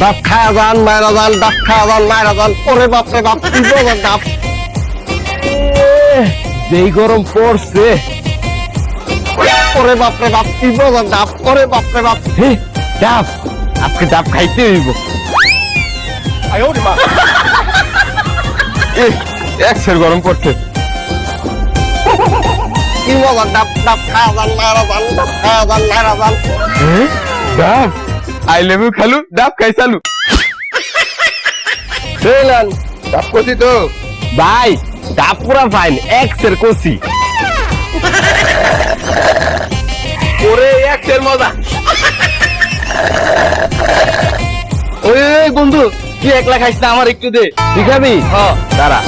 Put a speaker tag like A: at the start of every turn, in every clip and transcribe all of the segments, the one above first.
A: ডাব খায়া যান মায়েরা যান ডাব খায়া যান মায়েরা যান ওরে বাপ রে বাপ। ডাব যেই গরম পড়ছে। ওরে বাপ রে বাপ কি বলেন ডাব ওরে বাপ বাপ। হে ডাব আজকে ডাব খাইতে হইব।
B: এক সের গরম পড়ছে।
A: কি বলেন ডাব ডাব খায়া যান মায়েরা যান ডাব খাওয়া যান মায়েরা যান
B: ডাব আই লাভ ইউ খালু ডাব খাই চালু।
A: বুঝলেন
B: ডাব করছি তো।
A: ভাই ডাব পুরা ফাইন এক্সের কষি
B: ওরে এক সের মজা।
A: ওই বন্ধু তুই একলা খাইস না আমার একটু দে। তুই খাবি হ্যাঁ দাঁড়া।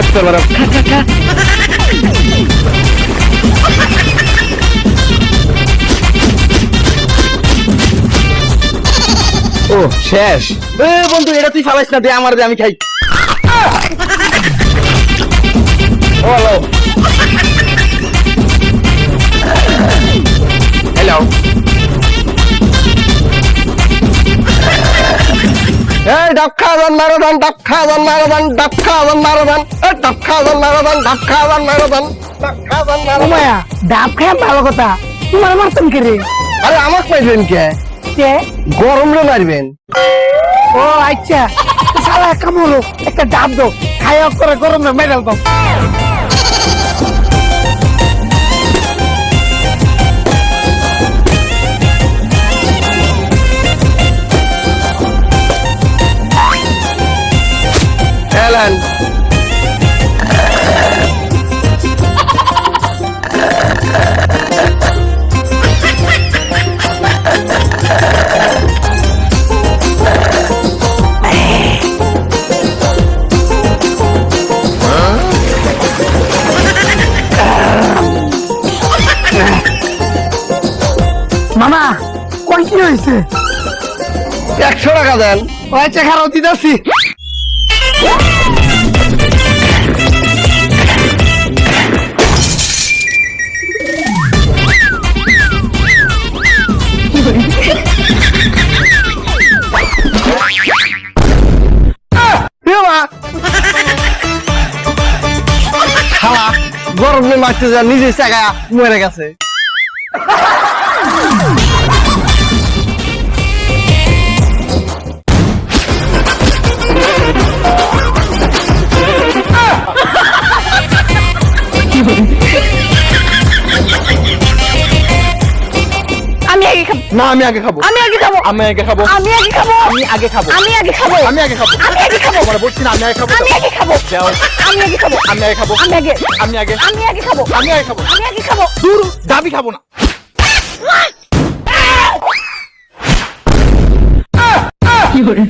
A: এত বড়। ও শেষ। এ বন্ধু এটা তুই ফালাইস না দে আমার দে আমি খাই। এই ডাক্কা দান মারো দান ডাক্কা দান মারো দান ডাক্কা দান মারো দান এই ডাক্কা দান মারো দান ডাক্কা দান মারো দান ডাক্কা দান মারো
C: মায়া ডাব ভালো কথা। তোমার মারতেন কে রে?
A: আরে আমাক মারবেন কে?
C: কে?
A: গরম রে মারবেন।
C: ও আচ্ছা। শালা কামড়ো একটা ডাব দাও। খায় করে গরম রে মেডাল দাও।
A: চালান
C: মামা কই কি হয়েছে?
A: একশো টাকা দেন। হয়েছে খারো দিদাসি প্রবলেম আসছে নিজের চাকা মরে গেছে।
B: না আমি আগে খাব
C: আমি আগে খাব
B: আমি আগে খাব
C: আমি আগে খাব
B: আমি আগে খাব
C: আমি আগে খাব
B: আমি আগে খাব
C: আমি আগে খাব
B: আমার বলছি না আমি আগে খাব
C: আমি আগে খাব
B: যাও
C: আমি আগে খাব
B: আমি আগে খাব
C: আমি আগে
B: আমি আগে
C: আমি আগে খাব
B: আমি আগে খাব
C: আমি আগে খাব
B: দূর দাবি খাব না
C: কি করে